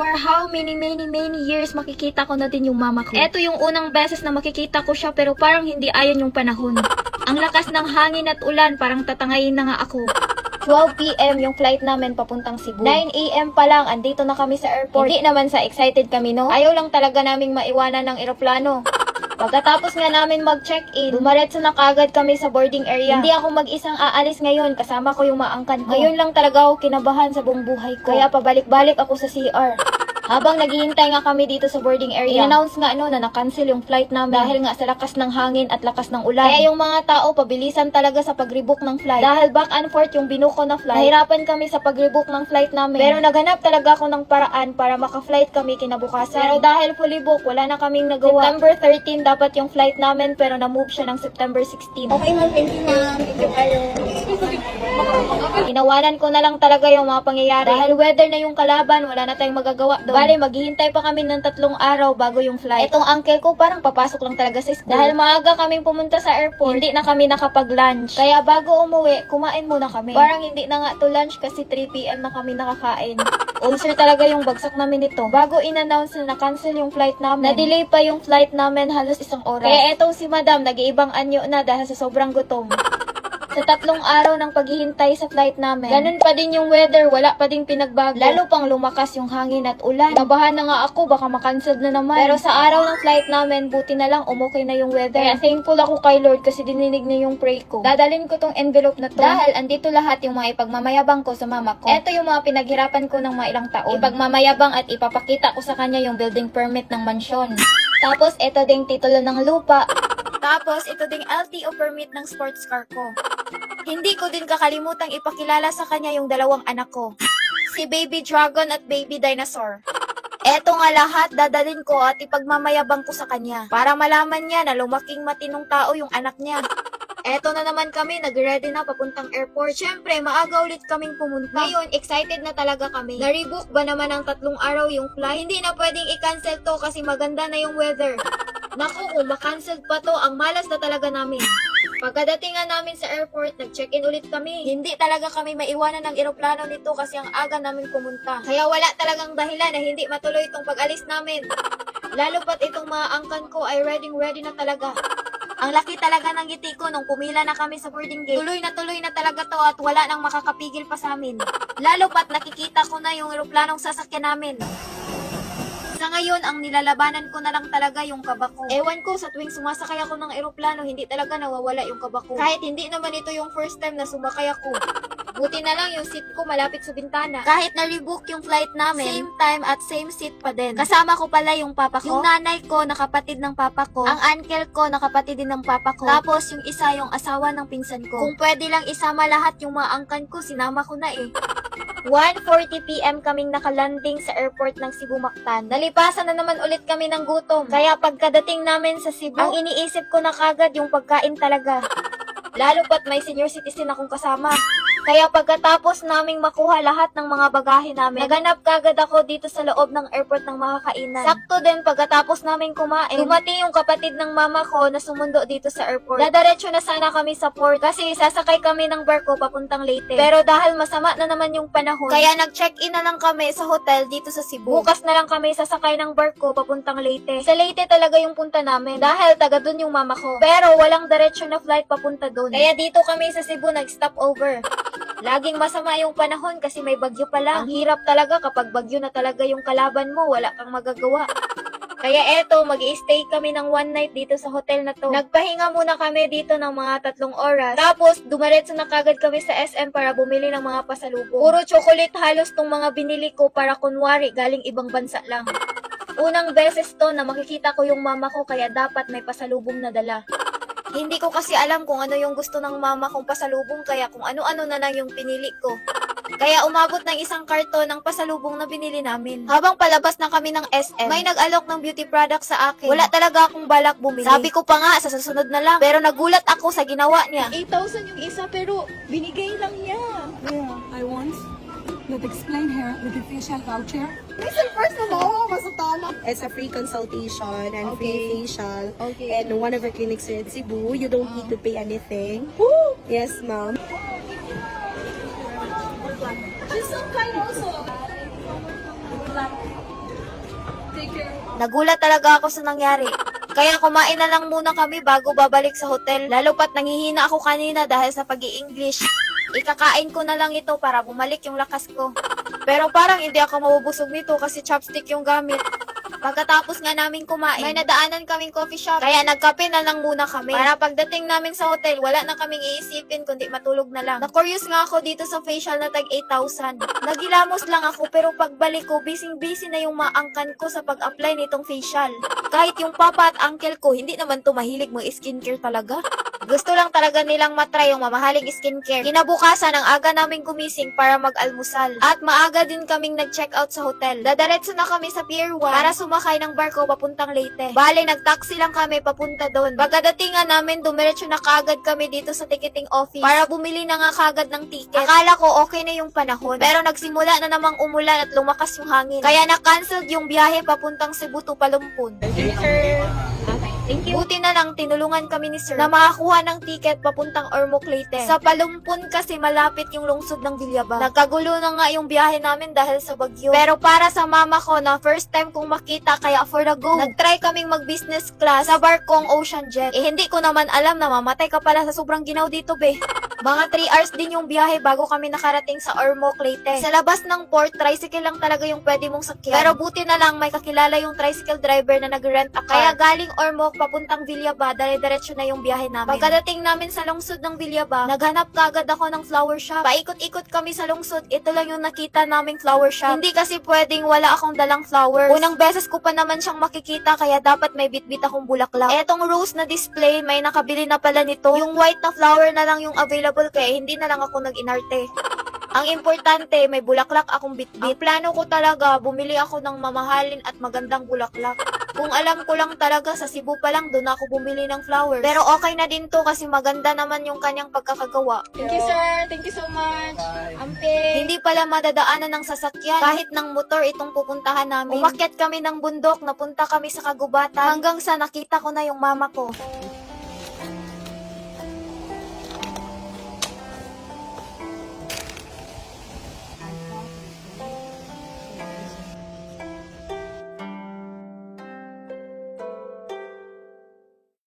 For how many, many, many years makikita ko na din yung mama ko. Eto yung unang beses na makikita ko siya pero parang hindi ayon yung panahon. Ang lakas ng hangin at ulan, parang tatangayin na nga ako. 12pm yung flight namin papuntang Cebu. 9am pa lang, andito na kami sa airport. Hindi naman sa excited kami, no? Ayaw lang talaga naming maiwanan ng eroplano. Pagkatapos nga namin mag-check-in, dumaretso na kagad kami sa boarding area. Hindi ako mag-isang aalis ngayon, kasama ko yung maangkan ko. Ngayon lang talaga ako kinabahan sa buong buhay ko. Kaya pabalik-balik ako sa CR. Habang naghihintay nga kami dito sa boarding area, in-announce nga ano na na-cancel yung flight namin dahil nga sa lakas ng hangin at lakas ng ulan. Kaya yung mga tao pabilisan talaga sa pag-rebook ng flight. Dahil back and forth yung binuko na flight, nahirapan kami sa pag-rebook ng flight namin. Pero naghanap talaga ako ng paraan para maka-flight kami kinabukasan. Pero dahil fully book, wala na kaming nagawa. September 13 dapat yung flight namin pero na-move siya ng September 16. Okay, ma'am. Thank you, ma'am. Thank you kayo. Inawanan ko na lang talaga yung mga pangyayari. Dahil weather na yung kalaban, wala na tayong magagawa doon. Bale, maghihintay pa kami ng tatlong araw bago yung flight. Etong uncle ko parang papasok lang talaga sa school. Dahil maaga kaming pumunta sa airport, hindi na kami nakapag-lunch. Kaya bago umuwi, kumain muna kami. Parang hindi na nga to lunch kasi 3pm na kami nakakain. Ulcer talaga yung bagsak namin nito. Bago in-announce na na-cancel yung flight namin, na-delay pa yung flight namin halos isang oras. Kaya etong si madam, nag-iibang anyo na dahil sa sobrang gutom. Sa tatlong araw ng paghihintay sa flight namin, ganun pa din yung weather, wala pa ding pinagbago. Lalo pang lumakas yung hangin at ulan. Nabahan na nga ako, baka makancel na naman. Pero sa araw ng flight namin, buti na lang umukay na yung weather. Kaya thankful ako kay Lord kasi dininig niya yung pray ko. Dadalhin ko tong envelope na to. Dahil andito lahat yung mga ipagmamayabang ko sa mama ko. Ito yung mga pinaghirapan ko ng mga ilang taon. Ipagmamayabang at ipapakita ko sa kanya yung building permit ng mansyon. Tapos, ito ding titulo ng lupa. Tapos, ito ding LTO permit ng sports car ko. Hindi ko din kakalimutang ipakilala sa kanya yung dalawang anak ko. Si Baby Dragon at Baby Dinosaur. Eto nga lahat dadalin ko at ipagmamayabang ko sa kanya para malaman niya na lumaking matinong tao yung anak niya. Eto na naman kami, nag-ready na papuntang airport. Siyempre, maaga ulit kaming pumunta. Ngayon, excited na talaga kami. Na-rebook ba naman ng tatlong araw yung flight? Hindi na pwedeng i-cancel to kasi maganda na yung weather. Naku, kung makancel pa to, ang malas na talaga namin. Pagkadating nga namin sa airport, nag-check-in ulit kami. Hindi talaga kami maiwanan ng eroplano nito kasi ang aga namin pumunta. Kaya wala talagang dahilan na hindi matuloy itong pag-alis namin. Lalo pat itong mga angkan ko ay ready-ready na talaga. Ang laki talaga ng ngiti ko nung pumila na kami sa boarding gate. Tuloy na tuloy na talaga to at wala nang makakapigil pa sa amin. Lalo pat nakikita ko na yung eroplanong sasakyan namin. Sa ngayon, ang nilalabanan ko na lang talaga yung kaba ko. Ewan ko, sa tuwing sumasakay ako ng eroplano, hindi talaga nawawala yung kaba ko. Kahit hindi naman ito yung first time na sumakay ako. Buti na lang yung seat ko malapit sa bintana. Kahit na-rebook yung flight namin, same time at same seat pa din. Kasama ko pala yung papa ko. Yung nanay ko, nakapatid ng papa ko. Ang uncle ko, nakapatid din ng papa ko. Tapos yung isa, yung asawa ng pinsan ko. Kung pwede lang isama lahat yung mga angkan ko, sinama ko na eh. 1.40pm kaming nakalanding sa airport ng Cebu Mactan. Nalipasan na naman ulit kami ng gutom. Kaya pagkadating namin sa Cebu, ang iniisip ko na kagad yung pagkain talaga. Lalo pat may senior citizen akong kasama. Kaya pagkatapos naming makuha lahat ng mga bagahe namin, naganap kagad ako dito sa loob ng airport ng mga kainan. Sakto din pagkatapos namin kumain, dumating yung kapatid ng mama ko na sumundo dito sa airport. Dadaretso na sana kami sa port kasi sasakay kami ng barko papuntang Leyte. Pero dahil masama na naman yung panahon, kaya nag-check-in na lang kami sa hotel dito sa Cebu. Bukas na lang kami sasakay ng barko papuntang Leyte. Sa Leyte talaga yung punta namin dahil taga dun yung mama ko. Pero walang diretsyo na flight papunta dun. Kaya dito kami sa Cebu nag-stop over. Laging masama yung panahon kasi may bagyo pa lang. Ang hirap talaga kapag bagyo na talaga yung kalaban mo, wala kang magagawa. Kaya eto, mag stay kami ng one night dito sa hotel na to. Nagpahinga muna kami dito ng mga tatlong oras. Tapos, dumaretso na kagad kami sa SM para bumili ng mga pasalubong. Puro chocolate halos tong mga binili ko para kunwari galing ibang bansa lang. Unang beses to na makikita ko yung mama ko kaya dapat may pasalubong na dala. Hindi ko kasi alam kung ano yung gusto ng mama kong pasalubong kaya kung ano-ano na lang yung pinili ko. Kaya umabot ng isang karton ng pasalubong na binili namin. Habang palabas na kami ng SM, may nag-alok ng beauty product sa akin. Wala talaga akong balak bumili. Sabi ko pa nga, sa susunod na lang. Pero nagulat ako sa ginawa niya. 8,000 yung isa pero binigay lang niya. Yeah, I want that explain her with the facial voucher. Mo, masutama. It's a free consultation and Okay. free facial. Okay. And one of our clinics here in Cebu, you don't need to pay anything. Woo! Yes, ma'am. She's so kind also. Nagulat talaga ako sa nangyari. Kaya kumain na lang muna kami bago babalik sa hotel. Lalo pat nangihina ako kanina dahil sa pag english Ikakain ko na lang ito para bumalik yung lakas ko. Pero parang hindi ako mabubusog nito kasi chopstick yung gamit. Pagkatapos nga namin kumain, may nadaanan kaming coffee shop. Kaya nagkape na lang muna kami. Para pagdating namin sa hotel, wala na kaming iisipin kundi matulog na lang. Na-curious nga ako dito sa facial na tag 8,000. Nagilamos lang ako pero pagbalik ko, busy-busy na yung maangkan ko sa pag-apply nitong facial. Kahit yung papa at uncle ko, hindi naman to mahilig mag skincare talaga. Gusto lang talaga nilang matry yung mamahaling skincare. Kinabukasan, ang aga naming gumising para mag-almusal. At maaga din kaming nag-check out sa hotel. Dadaretso na kami sa Pier 1 para sumakay ng barko papuntang Leyte. Bale, nag-taxi lang kami papunta doon. Pagkadatingan namin, dumiretso na kagad kami dito sa ticketing office para bumili na nga kagad ng ticket. Akala ko okay na yung panahon. Pero nagsimula na namang umulan at lumakas yung hangin. Kaya na-cancelled yung biyahe papuntang Cebu to Palumpun. Thank you. Buti na lang tinulungan kami ni Sir na makakuha ng ticket papuntang Ormoc Leyte. Sa Palumpun kasi malapit yung lungsod ng Bilyaba. Nagkagulo na nga yung biyahe namin dahil sa bagyo. Pero para sa mama ko na first time kong makita kaya for the go, nagtry kaming mag business class sa barkong Ocean Jet. Eh hindi ko naman alam na mamatay ka pala sa sobrang ginaw dito be. Mga 3 hours din yung biyahe bago kami nakarating sa Ormoc Leyte. Sa labas ng port, tricycle lang talaga yung pwede mong sakyan. Pero buti na lang may kakilala yung tricycle driver na nag-rent a car. Kaya galing Ormoc papuntang Villaba, dire-diretso na yung biyahe namin. Pagkadating namin sa lungsod ng Villaba, naghanap kagad ako ng flower shop. Paikot-ikot kami sa lungsod, ito lang yung nakita naming flower shop. Hindi kasi pwedeng wala akong dalang flowers. Unang beses ko pa naman siyang makikita kaya dapat may bitbit akong bulaklak. Etong rose na display, may nakabili na pala nito. Yung white na flower na lang yung available kaya hindi na lang ako nag-inarte. Ang importante, may bulaklak akong bitbit. Ang plano ko talaga, bumili ako ng mamahalin at magandang bulaklak. Kung alam ko lang talaga, sa Cebu pa lang doon ako bumili ng flowers. Pero okay na din to kasi maganda naman yung kanyang pagkakagawa. Thank you, sir. Thank you so much. Amping. Hindi pala madadaanan ng sasakyan. Kahit ng motor itong pupuntahan namin. Umakyat kami ng bundok, napunta kami sa kagubatan. Hanggang sa nakita ko na yung mama ko.